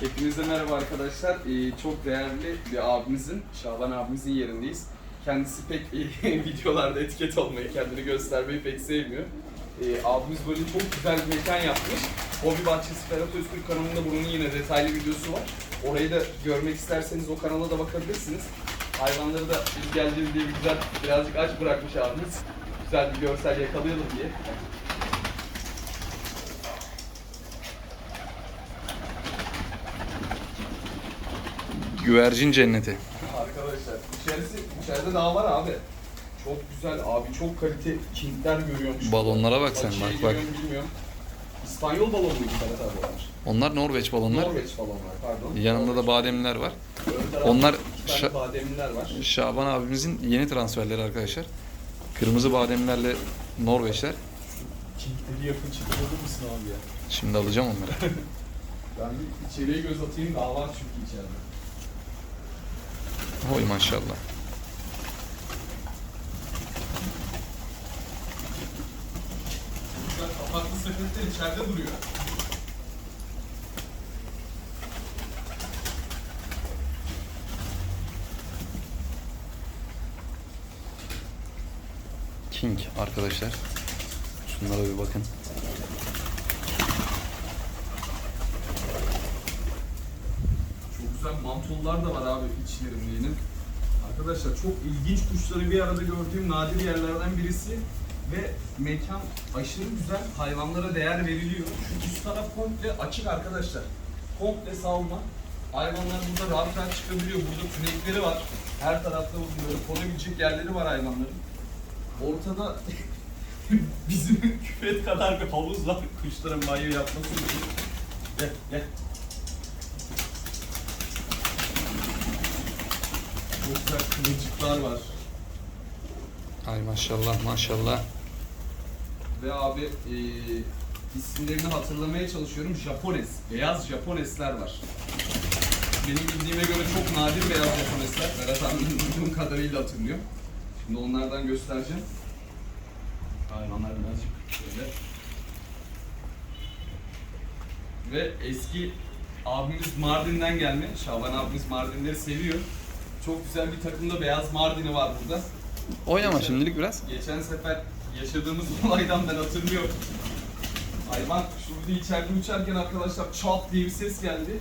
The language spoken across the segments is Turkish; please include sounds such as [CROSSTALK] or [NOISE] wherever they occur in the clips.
Hepinize merhaba arkadaşlar. Ee, çok değerli bir abimizin, Şaban abimizin yerindeyiz. Kendisi pek [LAUGHS] videolarda etiket olmayı, kendini göstermeyi pek sevmiyor. Ee, abimiz böyle çok güzel bir mekan yapmış. Hobi Bahçesi Ferhat Öztürk kanalında bunun yine detaylı videosu var. Orayı da görmek isterseniz o kanala da bakabilirsiniz. Hayvanları da biz geldiğimiz diye güzel, birazcık aç bırakmış abimiz. Güzel bir görsel yakalayalım diye. Güvercin cenneti. Arkadaşlar içerisi, içeride daha var abi. Çok güzel abi çok kalite kintler görüyormuş. Balonlara bak sen, bak, bak. bilmiyorum. İspanyol balonu muydu Ferhat abi onlar? Norveç balonlar. Norveç balonlar pardon. Yanında da Norveç. bademliler var. Ön tarafta onlar şa- bademliler var. Şaban abimizin yeni transferleri arkadaşlar. Kırmızı bademlerle Norveçler. Kintleri yapın çıkarır mısın abi ya? Şimdi alacağım onları. [LAUGHS] Ben bir içeriye göz atayım daha var çünkü içeride. Oy maşallah. Kapaklı sepetler içeride duruyor. King arkadaşlar. Şunlara bir bakın. Çok mantollar da var abi içlerinde yine. Arkadaşlar çok ilginç kuşları bir arada gördüğüm nadir yerlerden birisi ve mekan aşırı güzel. Hayvanlara değer veriliyor. Şu üst taraf komple açık arkadaşlar. Komple salma. Hayvanlar burada rahat rahat çıkabiliyor. Burada tünekleri var. Her tarafta böyle konabilecek yerleri var hayvanların. Ortada [LAUGHS] bizim [LAUGHS] küvet kadar bir havuz var kuşların banyo yapması için. Gel gel. Çok güzel kıvırcıklar var. Ay maşallah maşallah. Ve abi e, isimlerini hatırlamaya çalışıyorum. Japones, beyaz Japonesler var. Benim bildiğime göre çok nadir beyaz Japonesler. Berat abinin bildiğim [LAUGHS] kadarıyla hatırlıyor. Şimdi onlardan göstereceğim. Hayvanlar birazcık böyle. Ve eski abimiz Mardin'den gelme. Şaban abimiz Mardinleri seviyor. Çok güzel bir takımda beyaz Mardin'i var burada. Oynama şimdilik biraz. Geçen sefer yaşadığımız [LAUGHS] olaydan ben hatırlıyorum. Hayvan şurada içeride uçarken arkadaşlar çat diye bir ses geldi.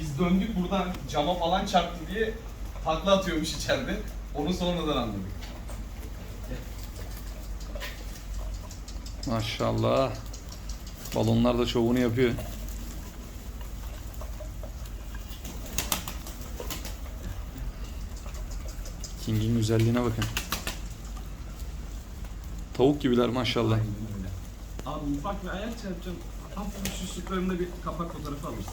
Biz döndük buradan cama falan çarptı diye takla atıyormuş içeride. Onu sonradan anladık. Maşallah. Balonlar da şovunu yapıyor. King'in güzelliğine bakın. Tavuk gibiler maşallah. Abi ufak bir ayak çarpacağım. Hafif şu sıklarında bir kapak fotoğrafı alırsın.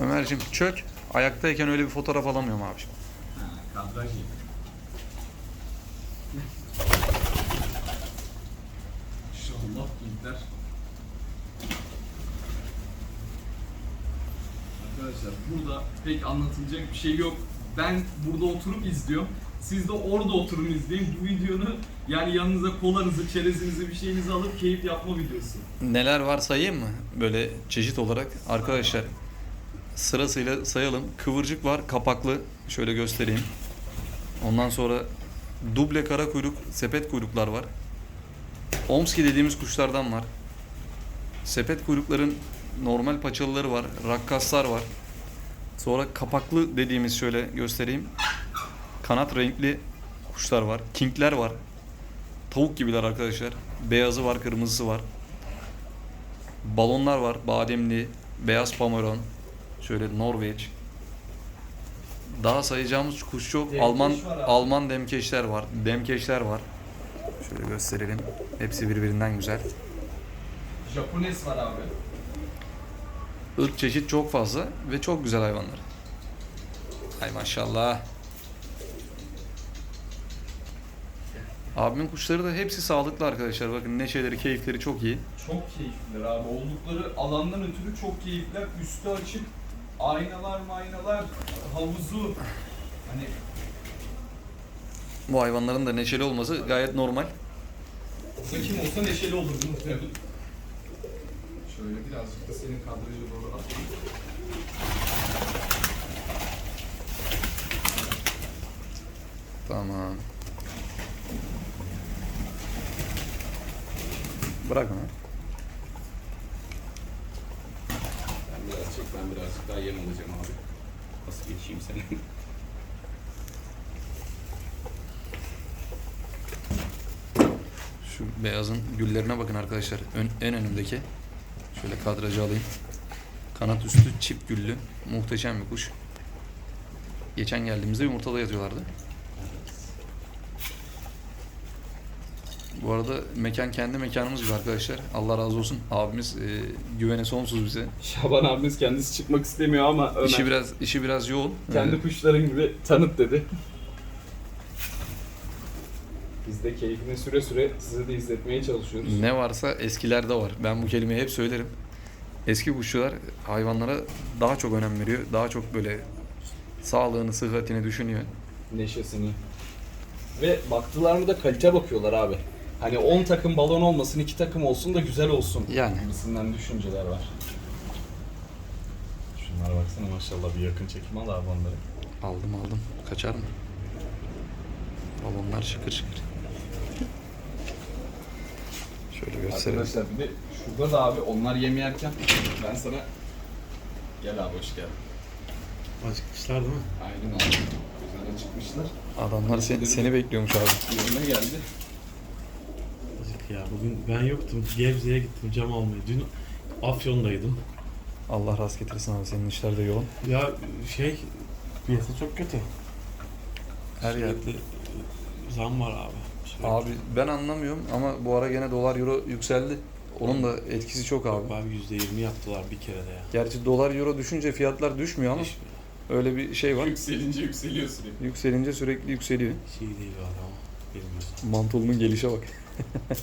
Ömerciğim çök. Ayaktayken öyle bir fotoğraf alamıyorum abi. Ha, kadraj iyi. İnşallah gider. Arkadaşlar burada pek anlatılacak bir şey yok. Ben burada oturup izliyorum. Siz de orada oturun izleyin. Bu videonu yani yanınıza kolanızı, çerezinizi bir şeyinizi alıp keyif yapma videosu. Neler var sayayım mı? Böyle çeşit olarak. Arkadaşlar sırasıyla sayalım. Kıvırcık var kapaklı. Şöyle göstereyim. Ondan sonra duble kara kuyruk, sepet kuyruklar var. Omski dediğimiz kuşlardan var. Sepet kuyrukların normal paçalıları var. Rakkaslar var. Sonra kapaklı dediğimiz şöyle göstereyim. Kanat renkli kuşlar var. Kingler var. Tavuk gibiler arkadaşlar. Beyazı var, kırmızısı var. Balonlar var. Bademli, beyaz pomeron. Şöyle Norveç. Daha sayacağımız kuş çok. Demkeş Alman. Alman demkeşler var. Demkeşler var. Şöyle gösterelim. Hepsi birbirinden güzel. Japones var abi. Irk çeşit çok fazla ve çok güzel hayvanlar. Ay maşallah. Abimin kuşları da hepsi sağlıklı arkadaşlar. Bakın neşeleri, keyifleri çok iyi. Çok keyifliler abi. Oldukları alandan ötürü çok keyifliler. Üstü açık. Aynalar maynalar, havuzu. Hani Bu hayvanların da neşeli olması gayet normal. burada kim olsa neşeli muhtemelen. Şöyle birazcık da senin kadraja doğru atayım. Tamam. Bırak onu. Ben biraz çek, ben birazcık daha yem alacağım abi. Nasıl geçeyim seni? Şu beyazın güllerine bakın arkadaşlar. Ön, en önümdeki. Şöyle kadrajı alayım. Kanat üstü çift güllü. Muhteşem bir kuş. Geçen geldiğimizde yumurtada yatıyorlardı. Bu arada mekan kendi mekanımız gibi arkadaşlar. Allah razı olsun. Abimiz e, güvene sonsuz bize. Şaban abimiz kendisi çıkmak istemiyor ama Ömer İşi biraz işi biraz yoğun. kendi kuşların gibi tanıt dedi. Biz de keyfini süre süre size de izletmeye çalışıyoruz. Ne varsa eskilerde var. Ben bu kelimeyi hep söylerim. Eski kuşçular hayvanlara daha çok önem veriyor. Daha çok böyle sağlığını, sıhhatini düşünüyor. Neşesini. Ve baktılar mı da kalite bakıyorlar abi. Hani 10 takım balon olmasın, 2 takım olsun da güzel olsun. Yani. Gibisinden düşünceler var. Şunlara baksana maşallah bir yakın çekim al abi onları. Aldım aldım. Kaçar mı? Balonlar şıkır şıkır. Şöyle gösterelim. Arkadaşlar bir de şurada da abi onlar yem yerken ben sana gel abi hoş geldin. Acıkmışlar değil mi? Aynen abi. Güzel çıkmışlar. Adamlar seni, seni bekliyormuş abi. Yerine geldi. Acık ya. Bugün ben yoktum. Gebze'ye gittim cam almaya. Dün Afyon'daydım. Allah rast getirsin abi. Senin işler de yoğun. Ya şey piyasa çok kötü. Her yer. Sürekli zam var abi. Sürekli. Abi ben anlamıyorum ama bu ara gene dolar euro yükseldi. Onun da etkisi çok abi. Abi %20 yaptılar bir kere de ya. Gerçi dolar euro düşünce fiyatlar düşmüyor ama Hiçbir öyle bir şey var. Yükselince yükseliyor sürekli. Yükselince sürekli yükseliyor. şey değil abi ama bilmiyorsun. Mantolunun gelişe bak. [LAUGHS]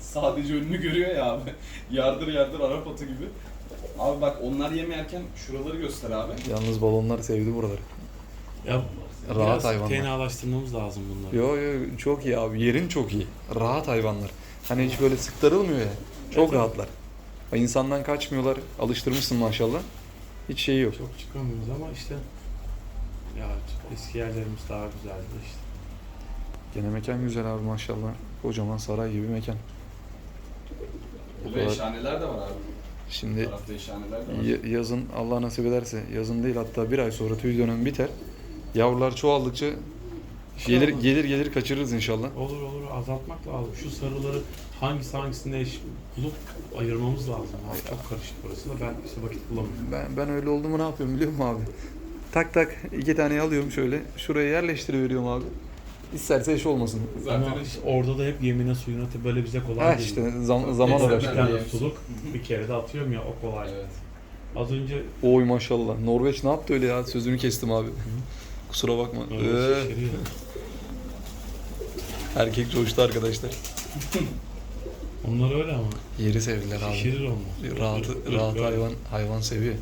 Sadece önünü görüyor ya abi. Yardır yardır Arap atı gibi. Abi bak onlar yem yerken şuraları göster abi. Yalnız balonlar sevdi buraları. Ya Rahat biraz hayvanlar. tenalaştırmamız lazım bunları. Yo yo çok iyi abi. Yerin çok iyi. Rahat hayvanlar. Hani hiç böyle sıktarılmıyor ya. Çok Evet. rahatlar. Ha, İnsandan kaçmıyorlar. Alıştırmışsın maşallah. Hiç şeyi yok. Çok çıkamıyoruz ama işte ya eski yerlerimiz daha güzeldi işte. Gene mekan güzel abi maşallah. Kocaman saray gibi mekan. Bu kadar. eşhaneler de var abi. Bu Şimdi tarafta eşhaneler de var. y- yazın Allah nasip ederse yazın değil hatta bir ay sonra tüy dönemi biter. Yavrular çoğaldıkça gelir İnşallah. gelir gelir kaçırırız inşallah. Olur olur azaltmak lazım. Şu sarıları hangisi hangisinde eş bulup ayırmamız lazım. Abi çok karışık burası da ben işte vakit bulamıyorum. Ben ben öyle oldu mu ne yapıyorum biliyor musun abi? Tak tak iki tane alıyorum şöyle. Şuraya yerleştiriveriyorum abi. İsterse eş olmasın. Zaten Ama işte orada da hep yemine suyuna tabii böyle bize kolay Ha geliyor. işte zam- zaman Neyse, var. Bir tane Evet. suluk bir kere de atıyorum ya o kolay. Evet. Az önce Oy maşallah. Norveç ne yaptı öyle ya? Sözünü kestim abi. Kusura bakma. öyle Ee, [LAUGHS] erkek coştu arkadaşlar. [LAUGHS] Onlar öyle ama Yeri sevdiler abi. şişirir onlar. Rahatı, rahat hayvan hayvan seviyor.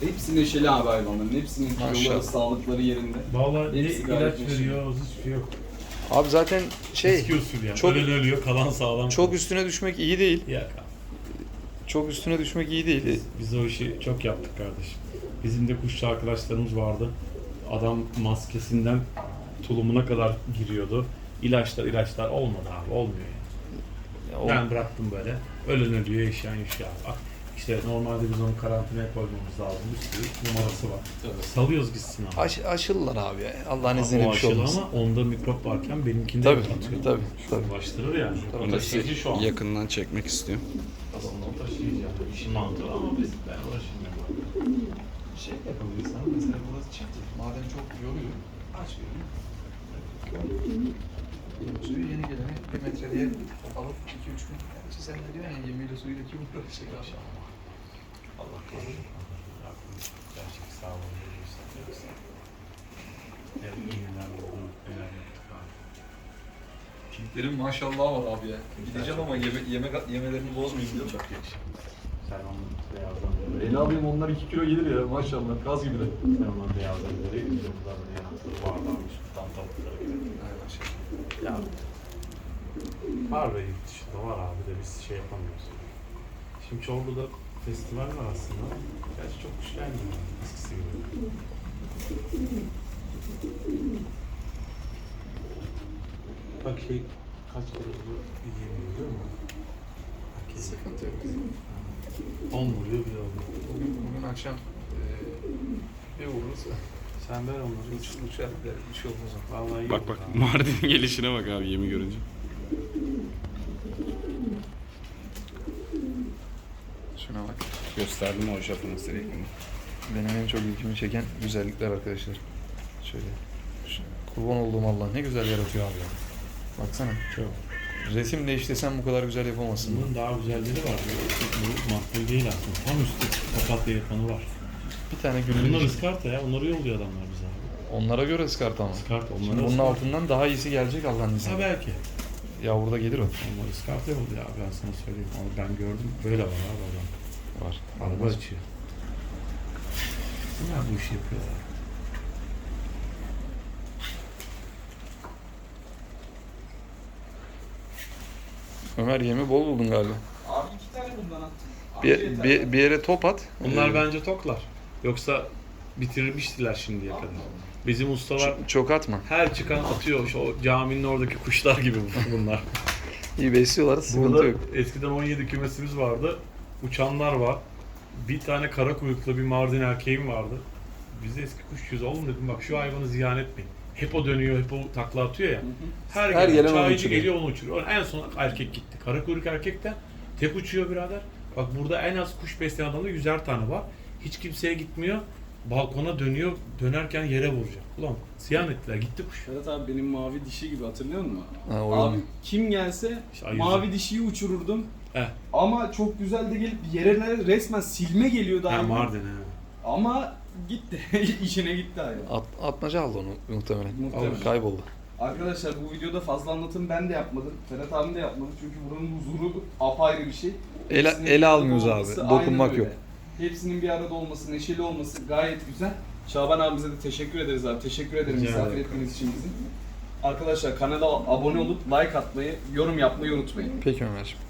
Hepsi neşeli abi hayvanların. Hepsinin kiloları, sağlıkları yerinde. Vallahi ne Hepsi gayet ilaç neşeli. veriyor, hiçbir şey yok. Abi zaten şey Eski usul yani. çok- Ölen ölüyor, kalan sağlam. çok üstüne düşmek iyi değil. Ya Çok üstüne düşmek iyi değil. biz, biz o işi çok yaptık kardeşim. Bizim de kuşçu arkadaşlarımız vardı. Adam maskesinden tulumuna kadar giriyordu. İlaçlar ilaçlar olmadı abi olmuyor yani. Ya Ben bıraktım böyle. Ölen ölüyor, yaşayan yaşıyor. Bak, İşte normalde biz onu karantinaya koymamız lazım. Bir sürü numarası var. Tabii. Salıyoruz gitsin abi. Aş, aşılılar abi ya. Allah'ın izniyle bir şey olmaz. ama onda mikrop varken benimkinde Tabii, yok atıyor. tabii, tabii. Bulaştırır yani. Tabii, Onu tabii. taşıyıcı şu an. Yakından çekmek istiyorum. Adamla taşıyacağım. İşin mantığı ama biz ben uğraşmıyorum. Şey yapabilirsen mesela burası çift. Madem çok yoruyor. Aç birini. Suyu yeni gelene bir metre diye alıp 2-3 gün. Gerçi sen de diyorsun ya yemiyle suyuyla kim uğraşacak abi. Allah korusun. Gerçek yaptık abi. Kintlerin maşallah var abi ya. Gideceğim ama yeme, yemek yemelerini bozmayayım diyorum. Çok yakışık. Onun beyazdan. Beni alayım onlar 2 kilo gelir ya maşallah. Gaz gibi de. Sen onun beyazdan böyle yumurtaları yanakları varlarmış. Tutan tavukları gibi. Ay maşallah. Ya Var ve yurt dışında var abi de biz şey yapamıyoruz. Şimdi Çorlu'da festival var aslında. Gerçi çok kuş gelmiyor eskisi gibi. Bak şey kaç kere oldu yiyemiyor değil mi? Sıkıntı yok. 10 vuruyor bir oldu. Bugün, bugün akşam e, bir vururuz. Sen ver onları. Uç, uçar gider. Bir şey olmaz. Vallahi iyi Bak bak abi. Mardin'in [LAUGHS] gelişine bak abi yemi görünce. Şuna bak. Gösterdim o Japon sürekli. Benim en çok ilgimi çeken güzellikler arkadaşlar. Şöyle. Kurban olduğum Allah ne güzel yaratıyor abi. Baksana. Çok. Resimle işlesen bu kadar güzel yapamazsın. Bunun daha güzelleri var. Bu makbul değil aslında. Tam üstü papatya yapanı var. Bir tane Bunlar güllü. ıskarta ya. Onları yolluyor adamlar bize. Onlara göre ıskart ama. Iskarta Şimdi onlara bunun ıskarta. altından daha iyisi gelecek Allah'ın Ha izniyle. belki. Ya burada gelir o. Onlar ıskarta yolluyor abi ben sana söyleyeyim. Onu ben gördüm. Böyle var abi adam. Var. Araba açıyor. Bunlar bu işi yapıyorlar. Ömer yemi bol buldun galiba. Abi iki tane bundan attım. Abi Bir, yeter. bir, bir yere top at. Onlar Ee, bence toklar. Yoksa bitirmiştiler şimdiye kadar. Bizim ustalar çok, çok atma. her çıkan atıyor. Şu o caminin oradaki kuşlar gibi bunlar. İyi besliyorlar. Sıkıntı Burada yok. eskiden 17 kümesimiz vardı. Uçanlar var. Bir tane kara kuyruklu bir Mardin erkeğim vardı. Biz de eski kuşçuyuz oğlum dedim bak şu hayvanı ziyan etmeyin. Hep o dönüyor, hep o takla atıyor ya. Hı hı. Her, Her gelen gelen çaycı uçuruyor. geliyor onu uçuruyor. En son erkek gitti. Kara kuyruk erkek de tek uçuyor birader. Bak burada en az kuş besleyen adamda yüzer tane var. Hiç kimseye gitmiyor. Balkona dönüyor. Dönerken yere vuracak. Ulan ziyan ettiler. Gitti kuş. Ferhat abi benim mavi dişi gibi hatırlıyor musun? Ha, Abi kim gelse İşte mavi dişiyi uçururdum. Heh. Ama çok güzel de gelip yere resmen silme geliyordu Ha hayvan. Mardin he. Ama gitti. [LAUGHS] İşine gitti hayvan. At, atmaca aldı onu muhtemelen. Muhtemelen. Kayboldu. Arkadaşlar bu videoda fazla anlatım ben de yapmadım. Ferhat abi de yapmadı çünkü buranın huzuru apayrı bir şey. Ele, ele almıyoruz abi. Dokunmak yok. Hepsinin bir arada olması, neşeli olması gayet güzel. Şaban abimize de teşekkür ederiz abi. Teşekkür ederim Rica misafir ederim. ettiğiniz için bizi. Arkadaşlar kanala abone olup like atmayı, yorum yapmayı unutmayın. Peki Ömerciğim.